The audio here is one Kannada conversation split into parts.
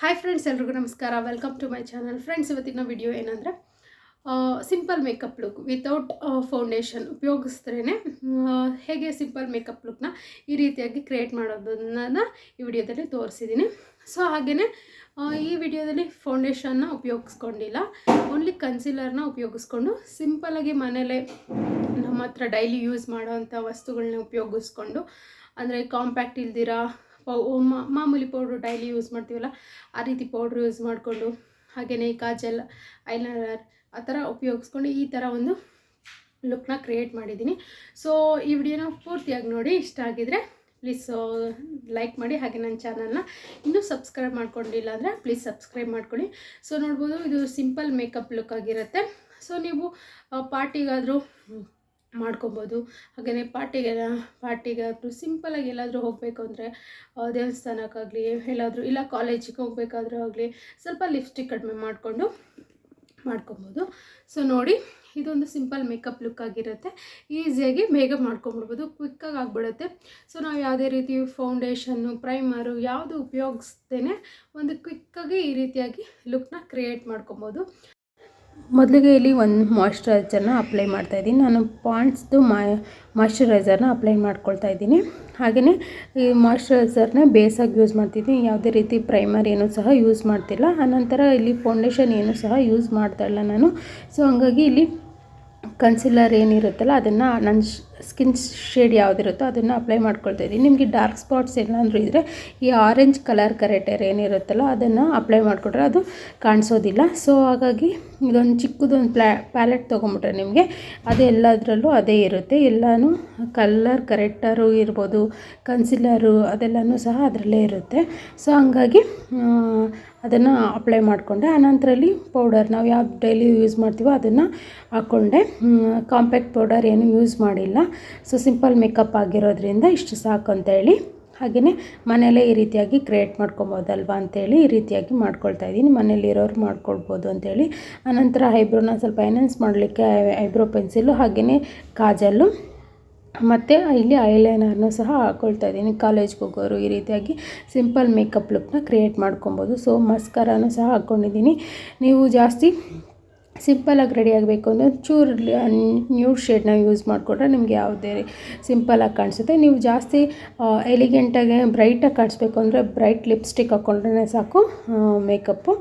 ಹಾಯ್ ಫ್ರೆಂಡ್ಸ್ ಎಲ್ರಿಗೂ ನಮಸ್ಕಾರ. Welcome to my channel friends ಇವತ್ತಿನ ವಿಡಿಯೋ ಏನಂದರೆ simple makeup look without foundation ಉಪಯೋಗಿಸ್ದ್ರೇ ಹೇಗೆ ಸಿಂಪಲ್ ಮೇಕಪ್ ಲುಕ್ನ ಈ ರೀತಿಯಾಗಿ ಕ್ರಿಯೇಟ್ ಮಾಡೋದನ್ನ ಈ ವಿಡಿಯೋದಲ್ಲಿ ತೋರಿಸಿದ್ದೀನಿ ಸೊ ಹಾಗೆಯೇ ಈ ವಿಡಿಯೋದಲ್ಲಿ ಫೌಂಡೇಶನ್ನ ಉಪಯೋಗಿಸ್ಕೊಂಡಿಲ್ಲ. ಓನ್ಲಿ ಕನ್ಸಿಲರ್ನ ಉಪಯೋಗಿಸ್ಕೊಂಡು ಸಿಂಪಲಾಗಿ ಮನೇಲೇ ನಮ್ಮ ಹತ್ರ ಡೈಲಿ ಯೂಸ್ ಮಾಡೋವಂಥ ವಸ್ತುಗಳನ್ನ ಉಪಯೋಗಿಸ್ಕೊಂಡು, ಅಂದರೆ ಕಾಂಪ್ಯಾಕ್ಟ್ ಇಲ್ದಿರಾ ಮಾಮೂಲಿ ಪೌಡ್ರು ಡೈಲಿ ಯೂಸ್ ಮಾಡ್ತೀವಲ್ಲ, ಆ ರೀತಿ ಪೌಡ್ರ್ ಯೂಸ್ ಮಾಡಿಕೊಂಡು ಹಾಗೆಯೇ ಕಾಜಲ್ ಐಲೈನರ್ ಆ ಥರ ಉಪಯೋಗಿಸ್ಕೊಂಡು ಈ ಥರ ಒಂದು ಲುಕ್ನ ಕ್ರಿಯೇಟ್ ಮಾಡಿದ್ದೀನಿ. ಸೊ ಈ ವಿಡಿಯೋನ ಪೂರ್ತಿಯಾಗಿ ನೋಡಿ, ಇಷ್ಟ ಆಗಿದರೆ ಪ್ಲೀಸ್ ಲೈಕ್ ಮಾಡಿ, ಹಾಗೆ ನನ್ನ ಚಾನಲ್ನ ಇನ್ನೂ ಸಬ್ಸ್ಕ್ರೈಬ್ ಮಾಡ್ಕೊಂಡಿಲ್ಲ ಅಂದರೆ ಪ್ಲೀಸ್ ಸಬ್ಸ್ಕ್ರೈಬ್ ಮಾಡ್ಕೊಳ್ಳಿ. ಸೊ ನೋಡ್ಬೋದು, ಇದು ಸಿಂಪಲ್ ಮೇಕಪ್ ಲುಕ್ ಆಗಿರುತ್ತೆ. ಸೊ ನೀವು ಪಾರ್ಟಿಗಾದರೂ ಮಾಡ್ಕೊಬೋದು. ಹಾಗೆಯೇ ಪಾರ್ಟಿಗೆ ಪಾರ್ಟಿಗಾದರೂ ಸಿಂಪಲಾಗಿ ಎಲ್ಲಾದರೂ ಹೋಗಬೇಕು ಅಂದರೆ ದೇವಸ್ಥಾನಕ್ಕಾಗಲಿ, ಎಲ್ಲಾದರೂ, ಇಲ್ಲ ಕಾಲೇಜಿಗೆ ಹೋಗಬೇಕಾದ್ರೂ ಆಗಲಿ, ಸ್ವಲ್ಪ ಲಿಪ್ಸ್ಟಿಕ್ ಕಡಿಮೆ ಮಾಡಿಕೊಂಡು ಮಾಡ್ಕೊಬೋದು. ಸೊ ನೋಡಿ, ಇದೊಂದು ಸಿಂಪಲ್ ಮೇಕಪ್ ಲುಕ್ ಆಗಿರುತ್ತೆ. ಈಸಿಯಾಗಿ ಬೇಗ ಮಾಡ್ಕೊಂಬಿಡ್ಬೋದು. ಕ್ವಿಕ್ಕಾಗಿ ಆಗಿಬಿಡುತ್ತೆ. ಸೊ ನಾವು ಯಾವುದೇ ರೀತಿ ಫೌಂಡೇಶನ್ನು ಪ್ರೈಮರು ಯಾವುದು ಉಪಯೋಗಿಸ್ತೇನೆ ಒಂದು ಕ್ವಿಕ್ಕಾಗಿ ಈ ರೀತಿಯಾಗಿ ಲುಕ್ನ ಕ್ರಿಯೇಟ್ ಮಾಡ್ಕೊಬೋದು. ಮೊದಲಿಗೆ ಇಲ್ಲಿ ಒಂದು ಮಾಯ್ಶ್ಚರೈಸರ್ನ ಅಪ್ಲೈ ಮಾಡ್ತಾ ಇದ್ದೀನಿ. ನಾನು ಪಾಂಡ್ಸ್ದು ಮಾಯ್ಶ್ಚರೈಸರ್ನ ಅಪ್ಲೈ ಮಾಡ್ಕೊಳ್ತಾ ಇದ್ದೀನಿ. ಹಾಗೆಯೇ ಈ ಮಾಯ್ಶ್ಚರೈಸರ್ನ ಬೇಸಾಗಿ ಯೂಸ್ ಮಾಡ್ತಿದ್ದೀನಿ. ಯಾವುದೇ ರೀತಿ ಪ್ರೈಮರ್ ಏನೂ ಸಹ ಯೂಸ್ ಮಾಡ್ತಿಲ್ಲ. ಆನಂತರ ಇಲ್ಲಿ ಫೌಂಡೇಶನ್ ಏನು ಸಹ ಯೂಸ್ ಮಾಡ್ತಾ ಇಲ್ಲ ನಾನು. ಸೊ ಹಂಗಾಗಿ ಇಲ್ಲಿ ಕನ್ಸಿಲರ್ ಏನಿರುತ್ತಲ್ಲ, ಅದನ್ನು ನನ್ನ ಸ್ಕಿನ್ ಶೇಡ್ ಯಾವುದಿರುತ್ತೋ ಅದನ್ನು ಅಪ್ಲೈ ಮಾಡ್ಕೊಳ್ತಾ ಇದ್ದೀನಿ. ನಿಮಗೆ ಡಾರ್ಕ್ ಸ್ಪಾಟ್ಸ್ ಏನಾದರೂ ಇದ್ದರೆ ಈ ಆರೆಂಜ್ ಕಲರ್ ಕರೆಕ್ಟರ್ ಏನಿರುತ್ತಲ್ಲ ಅದನ್ನು ಅಪ್ಲೈ ಮಾಡಿಕೊಟ್ರೆ ಅದು ಕಾಣಿಸೋದಿಲ್ಲ. ಸೊ ಹಾಗಾಗಿ ಇದೊಂದು ಚಿಕ್ಕದೊಂದು ಪ್ಲ್ಯಾ ಪ್ಯಾಲೆಟ್ ತೊಗೊಂಬಿಟ್ರೆ ನಿಮಗೆ ಅದು ಎಲ್ಲದರಲ್ಲೂ ಅದೇ ಇರುತ್ತೆ. ಎಲ್ಲನೂ ಕಲರ್ ಕರೆಕ್ಟರು ಇರ್ಬೋದು ಕನ್ಸಿಲರು ಅದೆಲ್ಲನೂ ಸಹ ಅದರಲ್ಲೇ ಇರುತ್ತೆ. ಸೊ ಹಂಗಾಗಿ ಅದನ್ನು ಅಪ್ಲೈ ಮಾಡಿಕೊಂಡೆ. ಆನಂತರಲ್ಲಿ ಪೌಡರ್ ನಾವು ಯಾವ ಡೈಲಿ ಯೂಸ್ ಮಾಡ್ತೀವೋ ಅದನ್ನು ಹಾಕ್ಕೊಂಡೆ ಕಾಂಪ್ಯಾಕ್ಟ್ ಪೌಡರ್ ಏನು ಯೂಸ್ ಮಾಡಿಲ್ಲ. ಸೊ ಸಿಂಪಲ್ ಮೇಕಪ್ ಆಗಿರೋದ್ರಿಂದ ಇಷ್ಟು ಸಾಕು ಅಂತೇಳಿ ಹಾಗೆಯೇ ಮನೆಯಲ್ಲೇ ಈ ರೀತಿಯಾಗಿ ಕ್ರಿಯೇಟ್ ಮಾಡ್ಕೊಬೋದಲ್ವಾ ಅಂತೇಳಿ ಈ ರೀತಿಯಾಗಿ ಮಾಡ್ಕೊಳ್ತಾ ಇದ್ದೀನಿ. ಮನೇಲಿರೋರು ಮಾಡ್ಕೊಳ್ಬೋದು ಅಂತೇಳಿ ಆನಂತರ ಐಬ್ರೋನ ಸ್ವಲ್ಪ ಎನ್ಹೆನ್ಸ್ ಮಾಡಲಿಕ್ಕೆ ಐಬ್ರೋ ಪೆನ್ಸಿಲು ಹಾಗೆಯೇ ಕಾಜಲ್ಲು. ಮತ್ತು ಇಲ್ಲಿ ಐಲೈನರ್ನು ಸಹ ಹಾಕ್ಕೊಳ್ತಾ ಇದ್ದೀನಿ. ಕಾಲೇಜ್ಗೆ ಹೋಗೋರು ಈ ರೀತಿಯಾಗಿ ಸಿಂಪಲ್ ಮೇಕಪ್ ಲುಕ್ನ ಕ್ರಿಯೇಟ್ ಮಾಡ್ಕೊಬೋದು. ಸೊ ಮಸ್ಕರನೂ ಸಹ ಹಾಕ್ಕೊಂಡಿದ್ದೀನಿ ನೀವು ಜಾಸ್ತಿ ಸಿಂಪಲಾಗಿ ರೆಡಿ ಆಗಬೇಕು ಅಂದರೆ ಚೂರು ನ್ಯೂಡ್ ಶೇಡ್ನ ಯೂಸ್ ಮಾಡಿಕೊಂಡ್ರೆ ನಿಮಗೆ ಯಾವುದೇ ಸಿಂಪಲಾಗಿ ಕಾಣಿಸುತ್ತೆ. ನೀವು ಜಾಸ್ತಿ ಎಲಿಗೆಂಟಾಗಿ ಬ್ರೈಟಾಗಿ ಕಾಣಿಸ್ಬೇಕು ಅಂದರೆ ಬ್ರೈಟ್ ಲಿಪ್ಸ್ಟಿಕ್ ಹಾಕ್ಕೊಂಡ್ರೆ ಸಾಕು ಮೇಕಪ್ಪು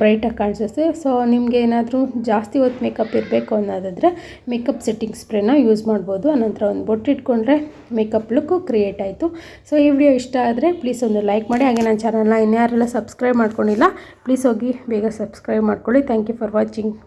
ಬ್ರೈಟಾಗಿ ಕಾಣಿಸುತ್ತೆ. ಸೊ ನಿಮಗೆ ಏನಾದರೂ ಜಾಸ್ತಿ ಹೊತ್ತು ಮೇಕಪ್ ಇರಬೇಕು ಅನ್ನೋದಾದರೆ ಮೇಕಪ್ ಸೆಟ್ಟಿಂಗ್ ಸ್ಪ್ರೇನ ಯೂಸ್ ಮಾಡ್ಬೋದು. ಆನಂತರ ಒಂದು ಬೊಟ್ಟು ಇಟ್ಕೊಂಡ್ರೆ ಮೇಕಪ್ ಲುಕ್ಕು ಕ್ರಿಯೇಟ್ ಆಯಿತು. ಸೊ ಈ ವಿಡಿಯೋ ಇಷ್ಟ ಆದರೆ ಪ್ಲೀಸ್ ಒಂದು ಲೈಕ್ ಮಾಡಿ. ಹಾಗೆ ನನ್ನ ಚಾನಲ್ನ ಇನ್ಯಾರೆಲ್ಲ ಸಬ್ಸ್ಕ್ರೈಬ್ ಮಾಡ್ಕೊಂಡಿಲ್ಲ ಪ್ಲೀಸ್ ಹೋಗಿ ಬೇಗ ಸಬ್ಸ್ಕ್ರೈಬ್ ಮಾಡ್ಕೊಳ್ಳಿ. Thank you for watching watching.